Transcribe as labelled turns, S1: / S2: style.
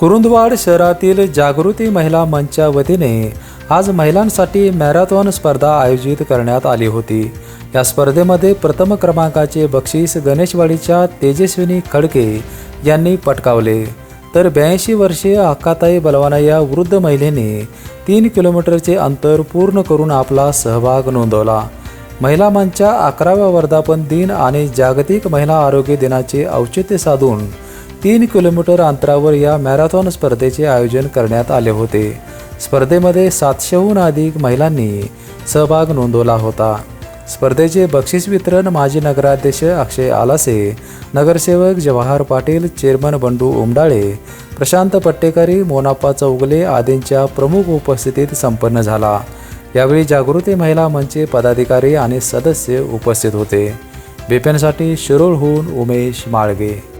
S1: कुरुंदवाड शहरातील जागृती महिला मंचच्या वतीने आज महिलांसाठी मॅरेथॉन स्पर्धा आयोजित करण्यात आली होती. या स्पर्धेमध्ये प्रथम क्रमांकाचे बक्षीस गणेशवाडीच्या तेजस्विनी खडके यांनी पटकावले. तर ब्याऐंशी वर्षीय अक्काताई बलवाना या वृद्ध महिलेने तीन किलोमीटरचे अंतर पूर्ण करून आपला सहभाग नोंदवला. महिला मंचच्या अकराव्या वर्धापन दिन आणि जागतिक महिला आरोग्य दिनाचे औचित्य साधून तीन किलोमीटर अंतरावर या मॅरेथॉन स्पर्धेचे आयोजन करण्यात आले होते. स्पर्धेमध्ये सातशेहून अधिक महिलांनी सहभाग नोंदवला होता. स्पर्धेचे बक्षीस वितरण माजी नगराध्यक्ष अक्षय आलासे नगरसेवक जवाहर पाटील चेअरमन बंडू उमडाळे प्रशांत पट्टेकरी मोनाप्पा चौगले आदींच्या प्रमुख उपस्थितीत संपन्न झाला. यावेळी जागृती महिला मंचचे पदाधिकारी आणि सदस्य उपस्थित होते. बिपेनसाठी शिरोळहून उमेश माळगे.